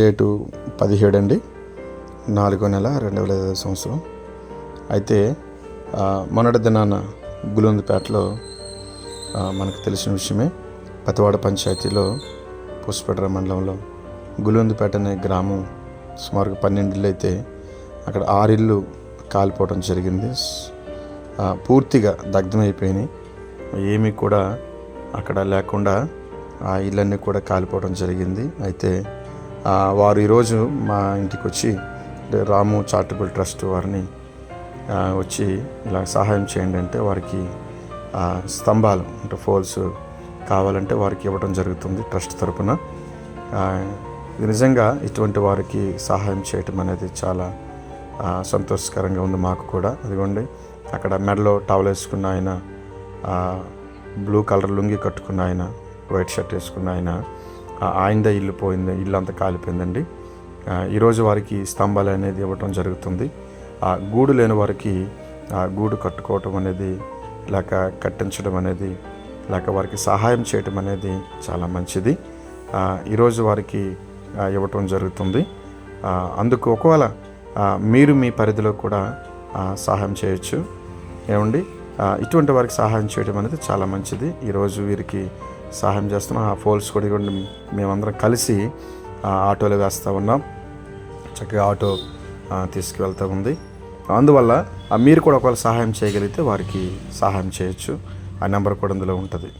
Date పదిహేడు అండి నాలుగో నెల రెండు వేల ఐదు సంవత్సరం. అయితే మొన్నటి దినాన గులుందిపేటలో మనకు తెలిసిన విషయమే. పతివాడ పంచాయతీలో పుష్పేట మండలంలో గులుందిపేట అనే గ్రామం సుమారుగా పన్నెండు అయితే అక్కడ ఆరిల్లు కాలిపోవడం జరిగింది. పూర్తిగా దగ్ధమైపోయినాయి. ఏమీ కూడా అక్కడ లేకుండా ఆ ఇళ్ళన్నీ కూడా కాలిపోవడం జరిగింది. అయితే వారు ఈరోజు మా ఇంటికి వచ్చి రాము చారిటబుల్ ట్రస్ట్ వారిని వచ్చి ఇలా సహాయం చేయండి అంటే వారికి స్తంభాలు అంటే ఫోల్స్ కావాలంటే వారికి ఇవ్వడం జరుగుతుంది ట్రస్ట్ తరపున. నిజంగా ఇటువంటి వారికి సహాయం చేయటం అనేది చాలా సంతోషకరంగా ఉంది మాకు కూడా. అదిగోండి అక్కడ మెడలో టవల్ వేసుకున్న ఆయన బ్లూ కలర్ లుంగి కట్టుకున్న ఆయన వైట్ షర్ట్ వేసుకున్న ఆయన ఆయనదే ఇల్లు పోయింది ఇల్లు అంతా కాలిపోయిందండి. ఈరోజు వారికి స్తంభాలు అనేది ఇవ్వటం జరుగుతుంది. ఆ గూడు లేని వారికి ఆ గూడు కట్టుకోవటం అనేది లేక కట్టించడం అనేది లేక వారికి సహాయం చేయటం అనేది చాలా మంచిది. ఈరోజు వారికి ఇవ్వటం జరుగుతుంది. అందుకు ఒకవేళ మీరు మీ పరిధిలో కూడా సహాయం చేయొచ్చు. ఏమండి? ఇటువంటి వారికి సహాయం చేయడం అనేది చాలా మంచిది. ఈరోజు వీరికి సహాయం చేస్తున్నాం. ఆ ఫోల్స్ కూడా ఇవ్వండి. మేమందరం కలిసి ఆటోలో వేస్తూ ఉన్నాం. చక్కగా ఆటో తీసుకువెళ్తూ ఉంది. అందువల్ల మీరు కూడా ఒకవేళ సహాయం చేయగలిగితే వారికి సహాయం చేయొచ్చు. ఆ నెంబర్ కూడా అందులో ఉంటుంది.